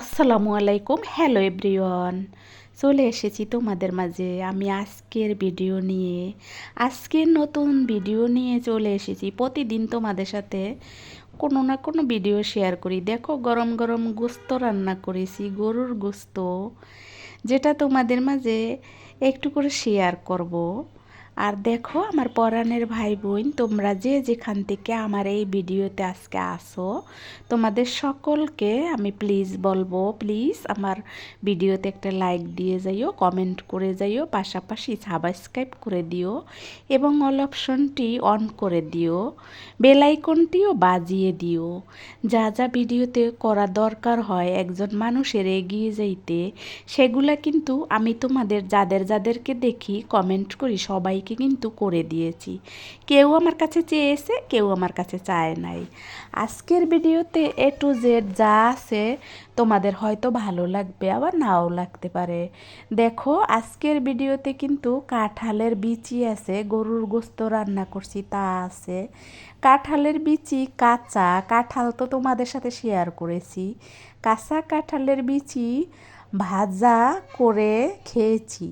আসসালামু আলাইকুম, hello everyone. চলে এসেছি তোমাদের মাঝে। আমি আজকের ভিডিও নিয়ে। আজকের নতুন ভিডিও নিয়ে চলে এসেছি। প্রতিদিন তোমাদের সাথে কোনো না কোনো ভিডিও শেয়ার করি। দেখো, গরম গরম গোস্ত রান্না করেছি, গরুর গোস্ত, যেটা তোমাদের মাঝে একটু করে শেয়ার করব। আর দেখো আমার পরাণের ভাই বোন তোমরা যে যেখান থেকে আমার এই ভিডিওতে আজকে আসো, তোমাদের সকলকে আমি প্লিজ বলব প্লিজ আমার ভিডিওতে একটা লাইক দিয়ে যাইও কমেন্ট করে যাইও, পাশাপাশি সাবস্ক্রাইব করে দিও এবং অল অপশনটি অন করে দিও বেলাইকনটিও বাজিয়ে দিও। যা যা ভিডিওতে করা দরকার হয়, একজন মানুষের এগিয়ে যাইতে, সেগুলা কিন্তু আমি তোমাদের, যাদের যাদেরকে দেখি কমেন্ট করি সবাই সবাইকে কিন্তু করে দিয়েছি। কেউ আমার কাছে চেয়েছে, কেউ আমার কাছে চায় নাই। আজকের ভিডিওতে এ টু জেড যা আছে, তোমাদের হয়তো ভালো লাগবে, আবার নাও লাগতে পারে। দেখো, আজকের ভিডিওতে কিন্তু কাঁঠালের বিচি আছে, গরুর গোস্ত রান্না করছি, তা আছে। কাঁঠালের বিচি কাঁচা, কাঁঠাল তো তোমাদের সাথে শেয়ার করেছি। কাঁচা কাঁঠালের বিচি ভাজা করে খেয়েছি।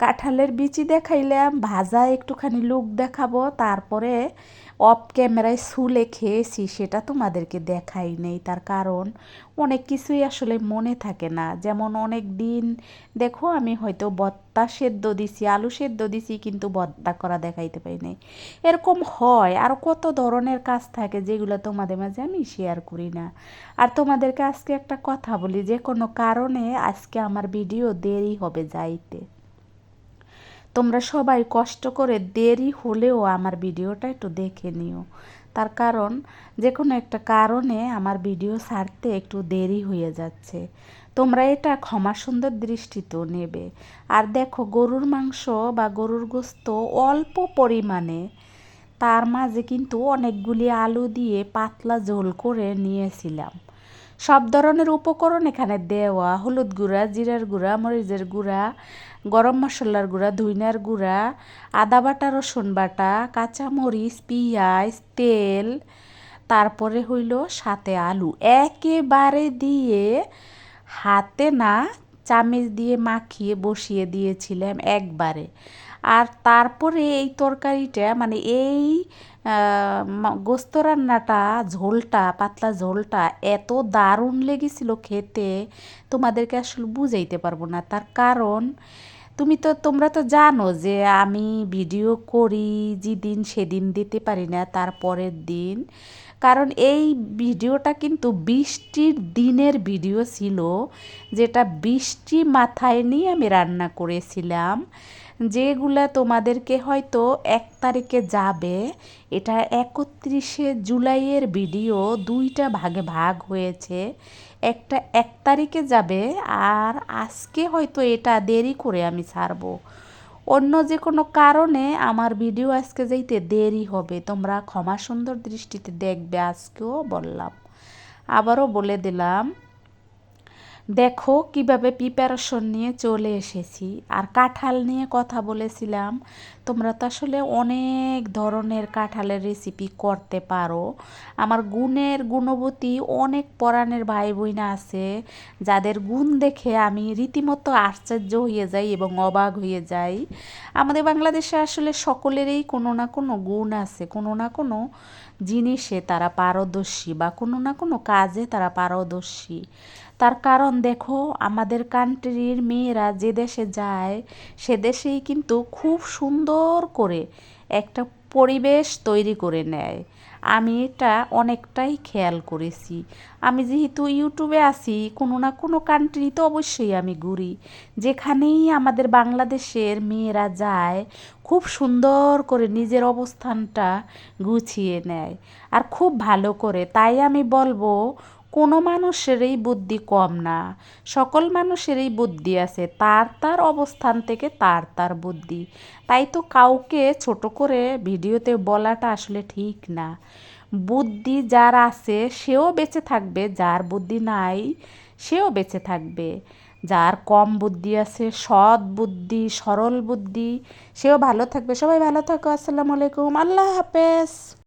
কাঁঠালের বিচি দেখাইলাম, ভাজা একটুখানি লুক দেখাবো, তারপরে অফ ক্যামেরায় সুলে খেয়েছি, সেটা তোমাদেরকে দেখাই নেই, তার কারণ অনেক কিছুই আসলে মনে থাকে না। যেমন অনেক দিন, দেখো আমি হয়তো বত্তা সেদ্ধ দিছি, আলু সেদ্ধ দিছি, কিন্তু বত্তা করা দেখাইতে পাই নাই। এরকম হয়, আর কত ধরনের কাজ থাকে যেগুলো তোমাদের মাঝে আমি শেয়ার করি না। আর তোমাদেরকে আজকে একটা কথা বলি, যে কোনো কারণে আজকে আমার ভিডিও দেরি হবে যাইতে। তোমরা সবাই কষ্ট করে দেরি হলেও আমার ভিডিওটা একটু দেখে নিও। তার কারণ যে কোনো একটা কারণে আমার ভিডিও ছাড়তে একটু দেরি হয়ে যাচ্ছে। তোমরা এটা ক্ষমা সুন্দর দৃষ্টিতেও নেবে। আর দেখো, গরুর মাংস বা গরুর গোস্ত অল্প পরিমাণে, তার মাঝে কিন্তু অনেকগুলি আলু দিয়ে পাতলা ঝোল করে নিয়েছিলাম। সব ধরনের উপকরণ এখানে দেওয়া, হলুদ গুঁড়া, জিরার গুঁড়া, মরিচের গুঁড়া, গরম মশলার গুঁড়া, ধুইনার গুঁড়া, আদা বাটা, রসুন বাটা, কাঁচামরিচ, পিঁয়াজ, তেল, তারপরে হইল সাথে আলু। একেবারে দিয়ে হাতে না চামিচ দিয়ে মাখিয়ে বসিয়ে দিয়েছিলাম একবারে। আর তারপরে এই তরকারিটা মানে এই গোস্ত রান্নাটা, ঝোলটা, পাতলা ঝোলটা এত দারুণ লেগেছিল খেতে, তোমাদেরকে আসলে বুঝাইতে পারব না। তার কারণ তুমি তো, তোমরা তো জানো যে আমি ভিডিও করি যেদিন সেদিন দিতে পারি না, তার পরের দিন। কারণ এই ভিডিওটা কিন্তু বৃষ্টির দিনের ভিডিও ছিল, যেটা বৃষ্টি মাথায় নিয়ে আমি রান্না করেছিলাম। যেগুলা তোমাদেরকে হয়তো এক তারিখে যাবে, এটা একত্রিশে জুলাইয়ের ভিডিও, দুইটা ভাগে ভাগ হয়েছে। একটা এক তারিখে যাবে, আর আজকে হয়তো এটা দেরি করে আমি ছাড়বো। অন্য যে কোনো কারণে আমার ভিডিও আজকে যাইতে দেরি হবে। তোমরা ক্ষমা সুন্দর দৃষ্টিতে দেখবে, আজকেও বললাম। আবারও বলে দিলাম দেখো কীভাবে প্রিপারেশন নিয়ে চলে এসেছি। আর কাঁঠাল নিয়ে কথা বলেছিলাম, তোমরা তো আসলে অনেক ধরনের কাঁঠালের রেসিপি করতে পারো। আমার গুণের গুণবতী অনেক পরাণের ভাই বোনা আছে, যাদের গুণ দেখে আমি রীতিমতো আশ্চর্য হয়ে যাই এবং অবাক হয়ে যাই। আমাদের বাংলাদেশে আসলে সকলেরই কোনো না কোনো গুণ আছে, কোনো না কোনো জিনিসে তারা পারদর্শী বা কোনো না কোনো কাজে তারা পারদর্শী। তার কারণ দেখো, আমাদের কান্ট্রির মেয়েরা যে দেশে যায়, সে দেশেই কিন্তু খুব সুন্দর করে একটা পরিবেশ তৈরি করে নেয়। আমি এটা অনেকটাই খেয়াল করেছি। আমি যেহেতু ইউটিউবে আছি, কোনো না কোনো কান্ট্রি তো অবশ্যই আমি ঘুরি। যেখানেই আমাদের বাংলাদেশের মেয়েরা যায়, খুব সুন্দর করে নিজের অবস্থানটা গুছিয়ে নেয়। আর খুব ভালো করে, তাই আমি বলব কোনো মানুষেরই বুদ্ধি কম না। সকল মানুষেরই বুদ্ধি আছে, তার তার অবস্থান থেকে তার তার বুদ্ধি। তাই তো কাউকে ছোট করে ভিডিওতে বলাটা আসলে ঠিক না। বুদ্ধি যার আছে, সেও বেঁচে থাকবে, যার বুদ্ধি নাই, সেও বেঁচে থাকবে। যার কম বুদ্ধি আছে, সৎ বুদ্ধি, সরল বুদ্ধি, সেও ভালো থাকবে। সবাই ভালো থাকো, আসসালামু আলাইকুম, আল্লাহ হাফেজ।